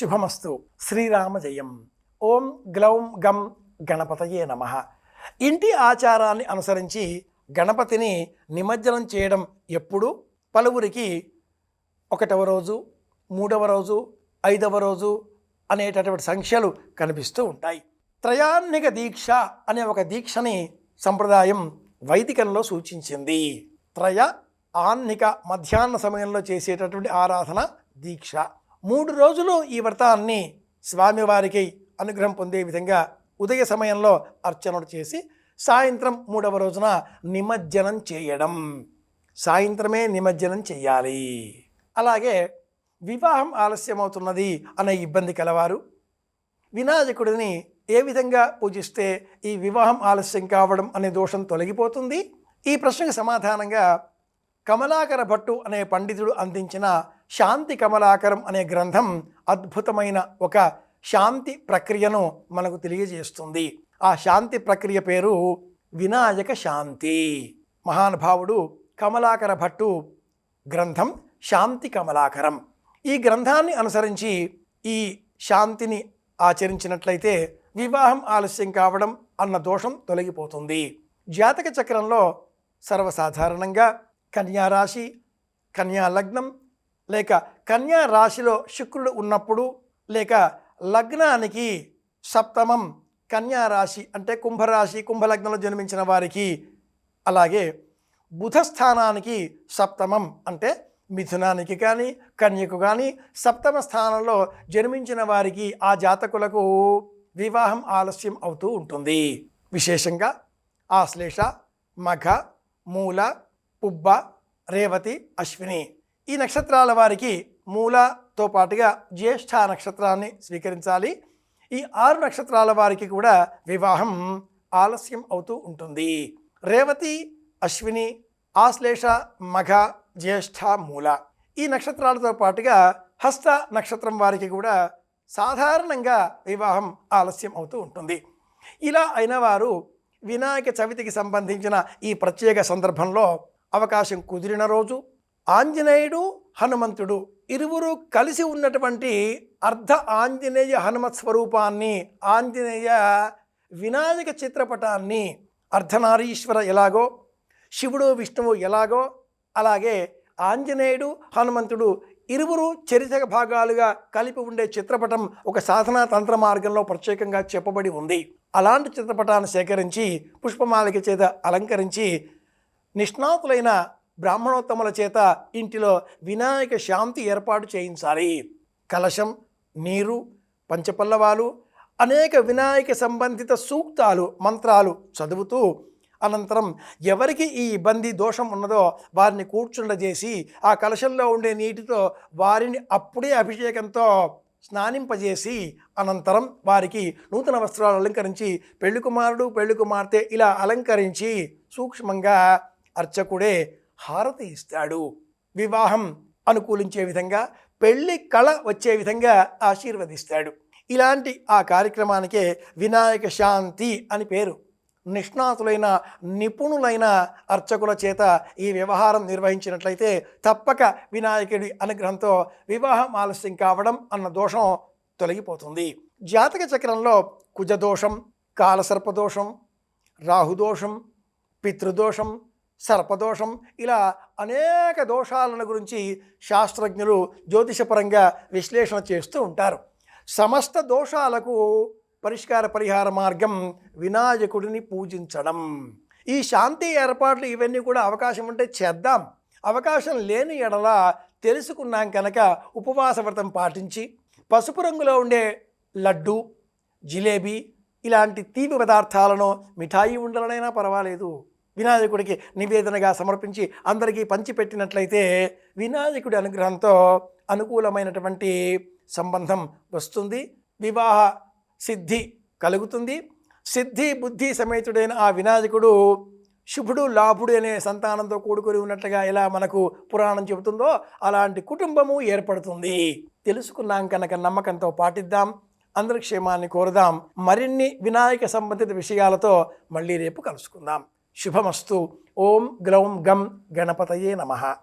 శుభమస్తు. శ్రీరామ జయం ఓం గ్లౌం గం గణపతయే నమ. ఇంటి ఆచారాన్ని అనుసరించి గణపతిని నిమజ్జనం చేయడం ఎప్పుడు? పలువురికి ఒకటవ రోజు మూడవ రోజు ఐదవ రోజు అనేటటువంటి సంఖ్యలు కనిపిస్తూ ఉంటాయి. త్రయాన్నిక దీక్ష అనే ఒక దీక్షని సంప్రదాయం వైదికంలో సూచించింది. త్రయ ఆన్నిక మధ్యాహ్న సమయంలో చేసేటటువంటి ఆరాధన దీక్ష. మూడు రోజులు ఈ వ్రతాన్ని స్వామివారికి అనుగ్రహం పొందే విధంగా ఉదయ సమయంలో అర్చనలు చేసి సాయంత్రం మూడవ రోజున నిమజ్జనం చేయడం. సాయంత్రమే నిమజ్జనం చేయాలి. అలాగే వివాహం ఆలస్యమవుతున్నది అనే ఇబ్బంది కలవారు. వినాయకుడిని ఏ విధంగా పూజిస్తే ఈ వివాహం ఆలస్యం కావడం అనే దోషం తొలగిపోతుంది? ఈ ప్రశ్నకు సమాధానంగా కమలాకర భట్టు అనే పండితుడు అందించిన శాంతి కమలాకరం అనే గ్రంథం అద్భుతమైన ఒక శాంతి ప్రక్రియను మనకు తెలియజేస్తుంది. ఆ శాంతి ప్రక్రియ పేరు వినాయక శాంతి. మహానుభావుడు కమలాకర భట్టు గ్రంథం శాంతి కమలాకరం. ఈ గ్రంథాన్ని అనుసరించి ఈ శాంతిని ఆచరించినట్లయితే వివాహం ఆలస్యం కావడం అన్న దోషం తొలగిపోతుంది. జాతక చక్రంలో సర్వసాధారణంగా కన్యా రాశి కన్యా లగ్నం లేక కన్యా రాశిలో శుక్రుడు ఉన్నప్పుడు లేక లగ్నానికి సప్తమం కన్యా రాశి అంటే కుంభరాశి కుంభలగ్నంలో జన్మించిన వారికి అలాగే బుధ స్థానానికి సప్తమం అంటే మిథునానికి కానీ కన్యకు కానీ సప్తమ స్థానంలో జన్మించిన వారికి ఆ జాతకులకు వివాహం ఆలస్యం అవుతూ ఉంటుంది. విశేషంగా ఆశ్లేష మఘ మూల పుబ్బ రేవతి అశ్విని. ఈ నక్షత్రాల వారికి మూలతో పాటుగా జ్యేష్ఠ నక్షత్రాన్ని స్వీకరించాలి. ఈ ఆరు నక్షత్రాల వారికి కూడా వివాహం ఆలస్యం అవుతూ ఉంటుంది. రేవతి అశ్విని ఆశ్లేష మఘ జ్యేష్ఠ మూల. ఈ నక్షత్రాలతో పాటుగా హస్త నక్షత్రం వారికి కూడా సాధారణంగా వివాహం ఆలస్యం అవుతూ ఉంటుంది. ఇలా అయిన వారు వినాయక చవితికి సంబంధించిన ఈ ప్రత్యేక సందర్భంలో అవకాశం కుదిరిన రోజు ఆంజనేయుడు హనుమంతుడు ఇరువురు కలిసి ఉన్నటువంటి అర్ధ ఆంజనేయ హనుమత్ స్వరూపాన్ని ఆంజనేయ వినాయక చిత్రపటాన్ని అర్ధనారీశ్వర ఎలాగో శివుడు విష్ణువు ఎలాగో అలాగే ఆంజనేయుడు హనుమంతుడు ఇరువురు చరిత్ర భాగాలుగా కలిపి ఉండే చిత్రపటం ఒక సాధనా తంత్ర మార్గంలో ప్రత్యేకంగా చెప్పబడి ఉంది. అలాంటి చిత్రపటాన్ని సేకరించి పుష్పమాలిక చేత అలంకరించి నిష్ణాతులైన బ్రాహ్మణోత్తముల చేత ఇంటిలో వినాయక శాంతి ఏర్పాటు చేయించాలి. కలశం నీరు పంచపల్లవాలు అనేక వినాయక సంబంధిత సూక్తాలు మంత్రాలు చదువుతూ అనంతరం ఎవరికి ఈ ఇబ్బంది దోషం ఉన్నదో వారిని కూర్చుండజేసి ఆ కలశంలో ఉండే నీటితో వారిని అప్పుడే అభిషేకంతో స్నానింపజేసి అనంతరం వారికి నూతన వస్త్రాలు అలంకరించి పెళ్ళి కుమారుడు పెళ్ళి కుమార్తె ఇలా అలంకరించి సూక్ష్మంగా అర్చకుడే హారతి ఇస్తాడు. వివాహం అనుకూలించే విధంగా పెళ్ళి కళ వచ్చే విధంగా ఆశీర్వదిస్తాడు. ఇలాంటి ఆ కార్యక్రమానికే వినాయక శాంతి అని పేరు. నిష్ణాతులైన నిపుణులైన అర్చకుల చేత ఈ వ్యవహారం నిర్వహించినట్లయితే తప్పక వినాయకుడి అనుగ్రహంతో వివాహం ఆలస్యం కావడం అన్న దోషం తొలగిపోతుంది. జాతక చక్రంలో కుజదోషం కాలసర్పదోషం రాహుదోషం పితృదోషం సర్పదోషం. ఇలా అనేక దోషాలను గురించి శాస్త్రజ్ఞులు జ్యోతిషపరంగా విశ్లేషణ చేస్తూ ఉంటారు. సమస్త దోషాలకు పరిష్కార పరిహార మార్గం వినాయకుడిని పూజించడం. ఈ శాంతి ఏర్పాట్లు ఇవన్నీ కూడా అవకాశం ఉంటే చేద్దాం. అవకాశం లేని ఎడల తెలుసుకున్నాం కనుక ఉపవాస వ్రతం పాటించి పసుపు రంగులో ఉండే లడ్డు జిలేబీ ఇలాంటి తీపి పదార్థాలను మిఠాయి ఉండలనైనా పర్వాలేదు. వినాయకుడికి నివేదనగా సమర్పించి అందరికీ పంచిపెట్టినట్లయితే వినాయకుడి అనుగ్రహంతో అనుకూలమైనటువంటి సంబంధం వస్తుంది. వివాహ సిద్ధి కలుగుతుంది. సిద్ధి బుద్ధి సమేతుడైన ఆ వినాయకుడు శుభుడు లాభుడు అనే సంతానంతో కూడుకొని ఉన్నట్లుగా ఎలా మనకు పురాణం చెబుతుందో అలాంటి కుటుంబము ఏర్పడుతుంది. తెలుసుకున్నాం కనుక నమ్మకంతో పాటిద్దాం. అందరి క్షేమాన్ని కోరుదాం. మరిన్ని వినాయక సంబంధిత విషయాలతో మళ్ళీ రేపు కలుసుకుందాం. శుభమస్తు. ఓం గ్లౌం గం గణపతయే నమః.